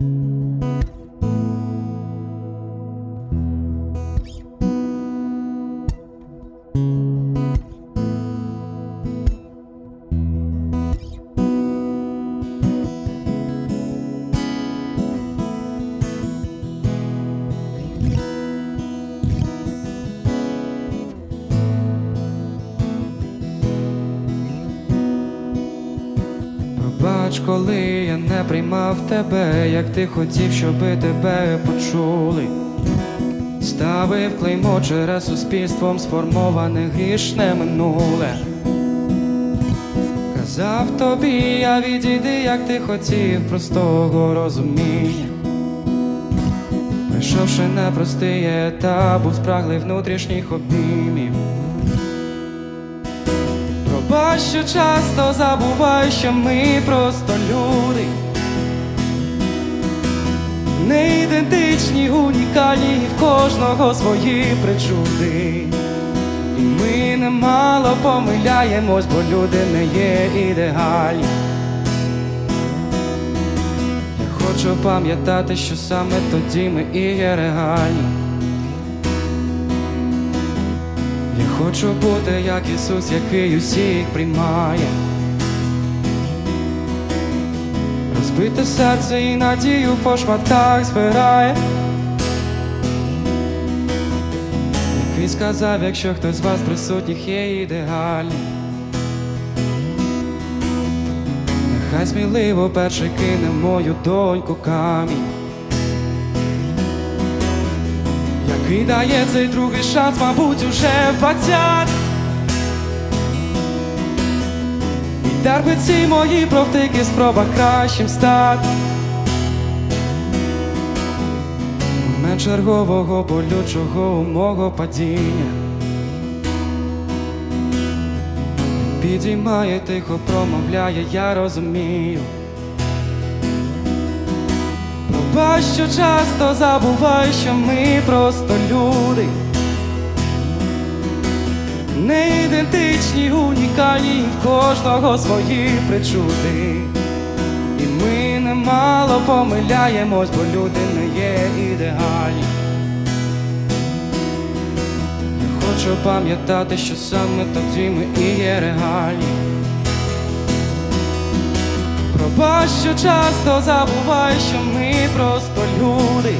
Música Пробач, коли я не приймав тебе, як ти хотів, щоби тебе почули. Ставив клеймо через суспільством сформоване грішне минуле. Казав тобі, я відійди, як ти хотів, простого розуміння. Прийшовши непростий етап, був спраглий внутрішніх обіймів. Що часто забуваю, що ми просто люди. Не ідентичні, унікальні, і в кожного свої причуди. І ми немало помиляємось, бо люди не є ідеальні. Я хочу пам'ятати, що саме тоді ми і є реальні. Хочу бути як Ісус, який усіх приймає. Розбите серце і надію по шматках збирає. Який сказав, якщо хтось з вас присутніх є ідеальний. Нехай сміливо перший кине мою доньку камінь. Який дає цей другий шанс, мабуть, уже в І терпить ці мої провтики, спроба кращим стати. Момент чергового болючого мого падіння. Підіймає, тихо промовляє, я розумію Пробач, що часто забуваю, що ми просто люди. Не ідентичні, унікальні, в кожного свої причуди. І ми немало помиляємось, бо люди не є ідеальні. Я хочу пам'ятати, що саме тоді ми і є реальні. Пробач, що часто забуваю, що ми просто люди.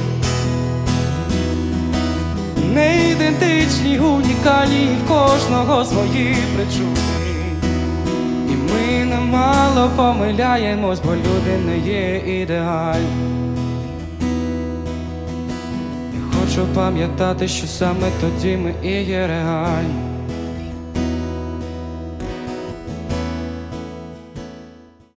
Не ідентичні, унікальні, в кожного свої причуди. І ми немало помиляємось, бо люди не є ідеальні. Я хочу пам'ятати, що саме тоді ми і є реальні.